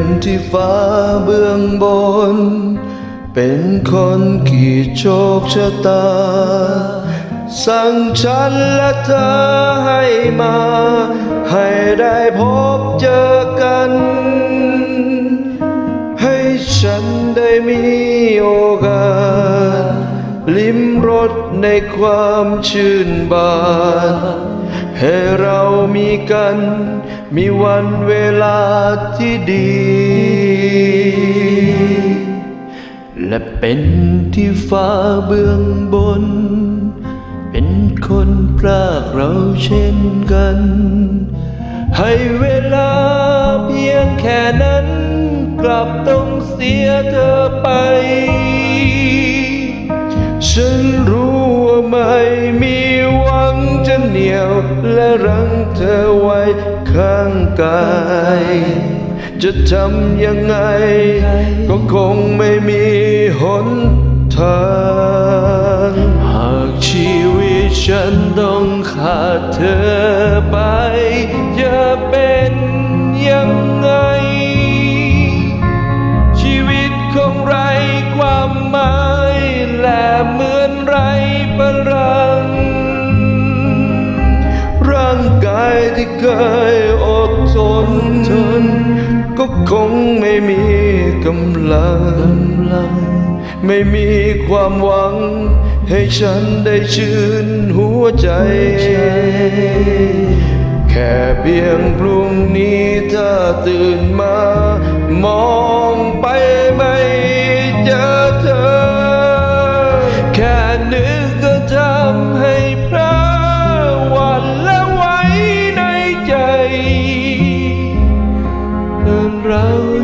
เป็นที่ฟ้าเบื้องบน เป็นคนกี่โชคชะตา สั่งฉันและเธอให้มา ให้ได้พบเจอกัน ให้ฉันได้มีโอกาส ลิ้มรสในความชื่นบาน ให้เรามีกัน มีวันเวลาที่ดี และเป็นที่ฟ้าเบื้องบน เป็นคนพรากเราเช่นกัน ให้เวลาเพียงแค่นั้น กลับต้องเสียเธอไป ฉันรู้ เหนียวและรั้งเธอไว้ข้างกาย จะทำยังไง ก็คงไม่มีหนทาง หากชีวิตฉันต้อง ยอดทนทนก็คงไม่มีกำลัง ไม่มีความหวัง ให้ฉันได้ชื่นหัวใจ แค่เพียงพรุ่งนี้ถ้าตื่นมามอง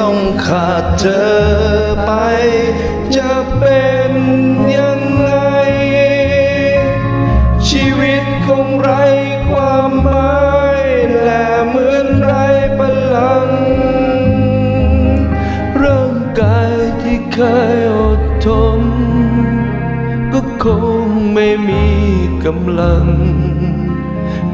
ต้องขาดเธอไป จะเป็นยังไง ชีวิตคงไรความหมายและเหมือนไรพลัง ร่างกายที่เคยอดทน ก็คงไม่มีกำลัง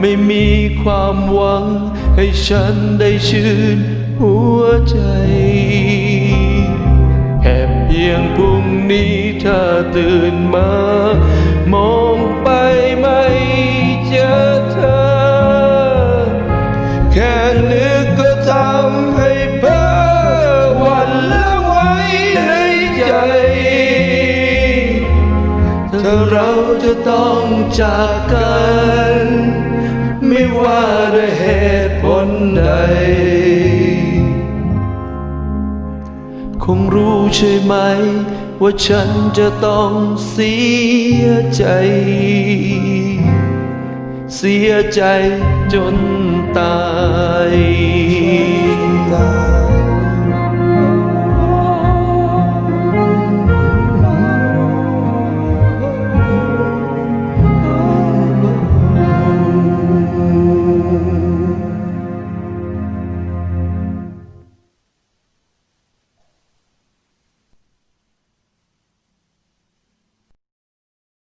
ไม่มีความหวังให้ฉันได้ชื่น หัวใจ แค่เพียงพรุ่งนี้ถ้าตื่นมา มองไปไม่เจอเธอ แค่นึกก็ทำให้เพ้อหวันละไว้ในใจถ้าเราจะต้องจากกันไม่ว่าด้วยเหตุผลใด คงรู้ใช่ไหม ว่าฉันจะต้องเสียใจ เสียใจจนตาย